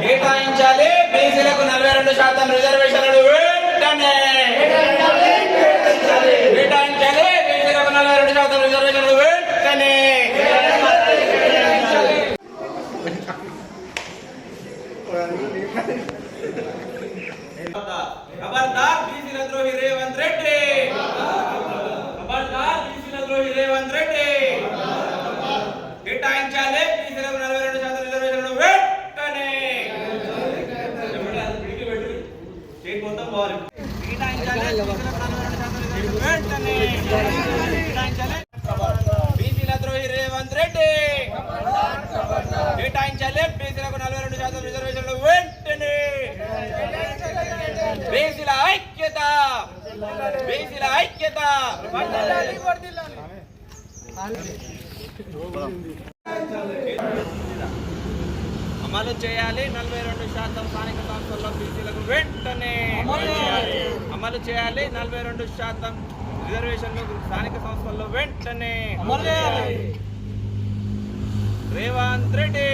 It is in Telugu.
కేటాయించాలి. బీసీలకు నలభై రెండు శాతం రిజర్వేషన్లు వెంటనే కేటాయించాలి. బీసీలకు నలభై రెండు శాతం రిజర్వేషన్లు వెంటనే ఖబర్దార్ బీసీల ద్రోహి రేవంత్ రెడ్డి ఖబర్దార్ బీసీల ద్రోహి రేవంత్ రెడ్డి కేటాయించాలి బీసీలకు నలభై రెండు శాతం రిజర్వేషన్లు వెంటనే స్టేట్ మొత్తం పోవాలి కేటాయించాలి బీసీలకు నలభై రెండు శాతం రిజర్వేషన్లు వెంటనే కేటాయించాలి బీసీల ద్రోహి రేవంత్ రెడ్డి కేటాయించాలి బీసీలకు నలభై రెండు శాతం రిజర్వేషన్లు వెంటనే. బీసీల ఐక్యత బీసీల ఐక్యత. అమలు చేయాలి నలభై రెండు శాతం స్థానిక సంస్థల్లో బీసీలకు వెంట అమలు చేయాలి. నలభై రెండు శాతం రిజర్వేషన్లు స్థానిక సంస్థల్లో వెంటనే అమలు చేయాలి. రేవంత్ రెడ్డి.